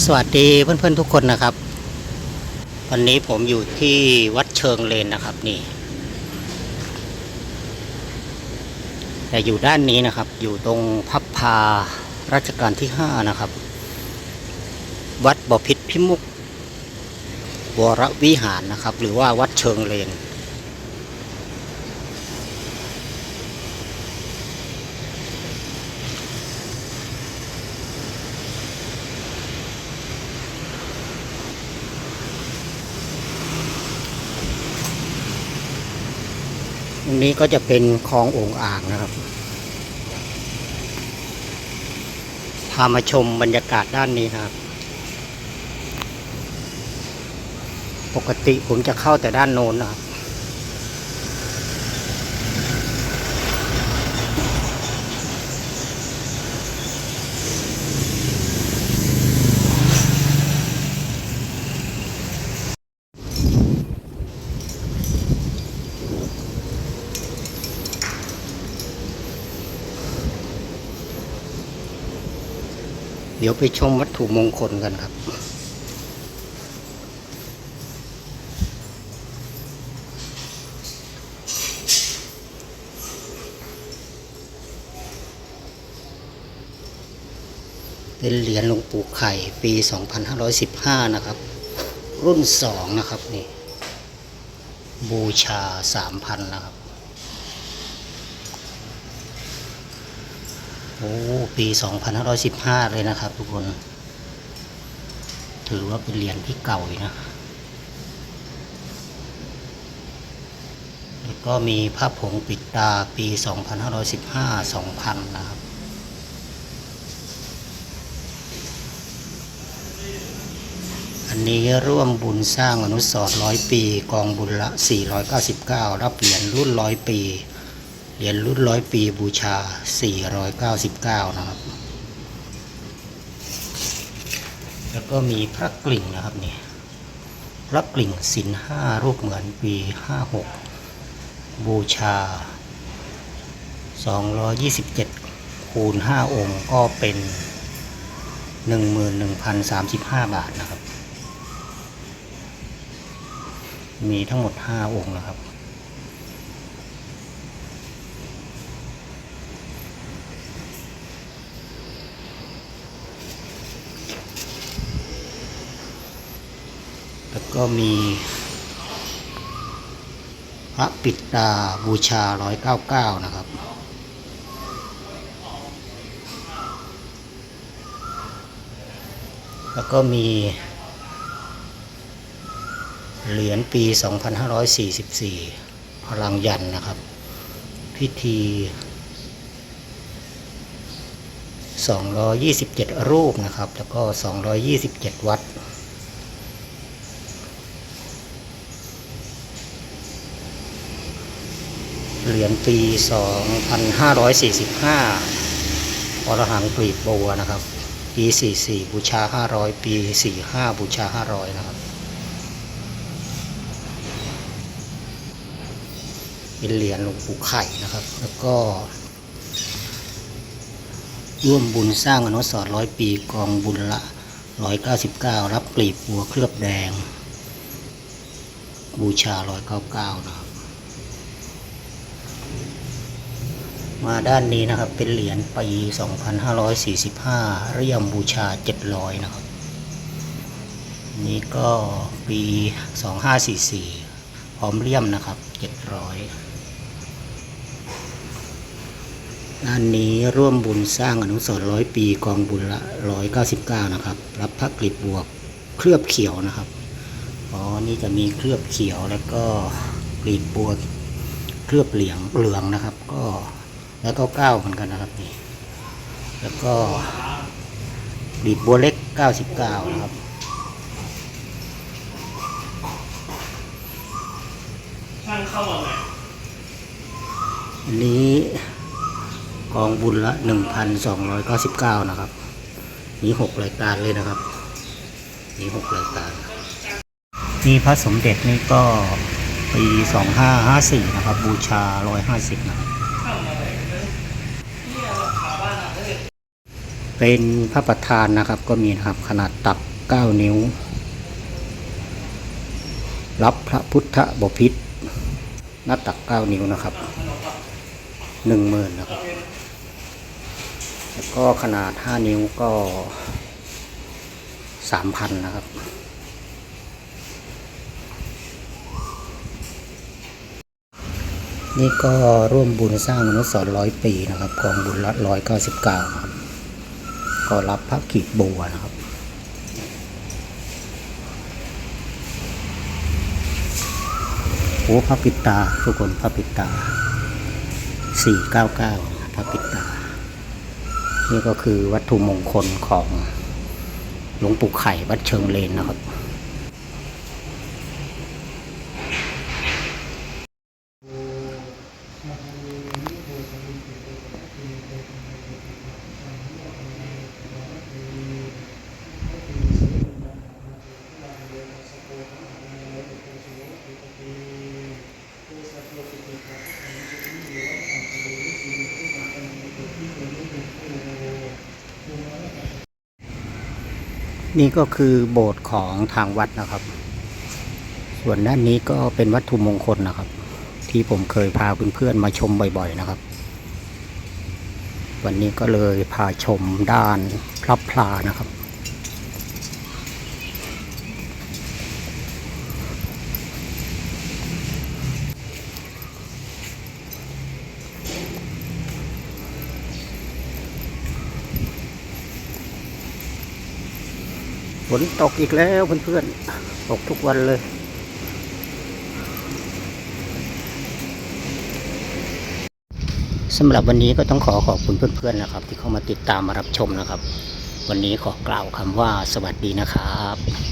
สวัสดีเพื่อนๆทุกคนนะครับ วันนี้ผมอยู่ที่วัดเชิงเลนนะครับนี่ แต่อยู่ด้านนี้นะครับ อยู่ตรงพับพารัชกาลที่ห้านะครับ วัดบ่อพิษพิมุกวรวิหารนะครับ หรือว่าวัดเชิงเลน นี้ก็จะเป็นคลองโองอ่างนะครับ พามาชมบรรยากาศด้านนี้นะครับ ปกติผมจะเข้าแต่ด้านโน้นนะครับ เดี๋ยวไปชมวัตถุมงคลกันครับเป็นเหรียญหลวงปู่ไข่ปี 2515 นะครับ รุ่น 2 นะครับนี่ บูชา 3,000 นะครับ โอ้ปี 2515 เลยนะครับ ทุกคน ถือว่าเป็นเหรียญที่เก่าอยู่นะ แล้วก็มีพระผงปิดตาปี 2515 2000 นะครับอันนี้ร่วมบุญสร้างอนุสร์ร้อยปี กองบุญละ 499 รับเหรียญรุ่นร้อยปี เหรียญรุ่นร้อยปีบูชา 499 นะครับ แล้วก็มีพระกลิ่งนะครับนี่พระกลิ่งสินห้ารูปเหมือนปี 56 บูชา 227 คูณ 5 องค์ก็เป็น 11,035 บาทนะครับ มีทั้งหมด 5 องค์นะครับ ก็มีพระปิดตาบูชา 199 นะครับ แล้วก็มี เหรียญปี 2544 พลังยันนะครับ พิธี 227 รูปนะครับ แล้วก็ 227 วัด เหรียญปี 2545 อรหังกรีบบัวนะครับ ปี 44 บูชา 500 ปี 45 บูชา 500 นะครับ เป็นเหรียญหลวงปู่ไข่นะครับ แล้วก็ ร่วมบุญสร้างอนุสรร้อยปีกองบุญละ 199 รับกลีบบัวเคลือบแดง บูชา 199 นะครับ มาด้านนี้นะครับ เป็นเหรียญปี 2545เรียมบูชา 700 นะครับ นี่ก็ปี 2544 พร้อมเลี่ยมนะครับ 700ด้านนี้ร่วมบุญสร้างอนุสรณ์ร้อยปีกองบุญละ 199 นะครับ รับพระกลีบบวกเคลือบเขียวนะครับ อ๋อ นี่จะมีเคลือบเขียวแล้วก็กลีบบัวเคลือบเหลืองเหลืองนะครับ ก็ แล้วก็เก้าเหมือนกันนะครับนี่แล้วก็กลีบบัวเล็ก99นะครับช่างเข้ามาไหมอันนี้กองบุญละ1,299นะครับนี่หกรายการเลยนะครับนี่หกรายการนี่พระสมเด็จนี่ก็ปี2554นะครับ บูชา150นะครับเข้ามาไหนเนี่ยราคาบ้านอะถ้าเกิด เป็นพระประธานนะครับ ก็มีนะครับขนาดตัก 9 นิ้ว รับพระพุทธบพิตรหน้าตัก 9 นิ้วนะครับหนึ่งหมื่นนะครับ แล้วก็ขนาด 5 นิ้วก็3,000นะครับ นี่ก็ร่วมบุญสร้างอนุสรณ์ร้อยปีนะครับกองบุญละร้อยเก้าสิบเก้าครับ ก็รับพระกีบบัวนะครับโอ้พระปิตา ทุกคนพระปิตาสี่เก้าเก้าพระปิตา นี่ก็คือวัตถุมงคลของหลวงปู่ไข่วัดเชิงเลนนะครับ นี่ก็คือโบสถ์ของทางวัดนะครับ ส่วนด้านนี้ก็เป็นวัตถุมงคลนะครับ ที่ผมเคยพาเพื่อนๆมาชมบ่อยๆนะครับ วันนี้ก็เลยพาชมด้านพระพลานะครับ นตกอีกแล้วเพื่อนๆ ตกทุกวันเลย สำหรับวันนี้ก็ต้องขอขอบคุณเพื่อนๆนะครับ ที่เข้ามาติดตามมารับชมนะครับ วันนี้ขอกล่าวคำว่าสวัสดีนะครับ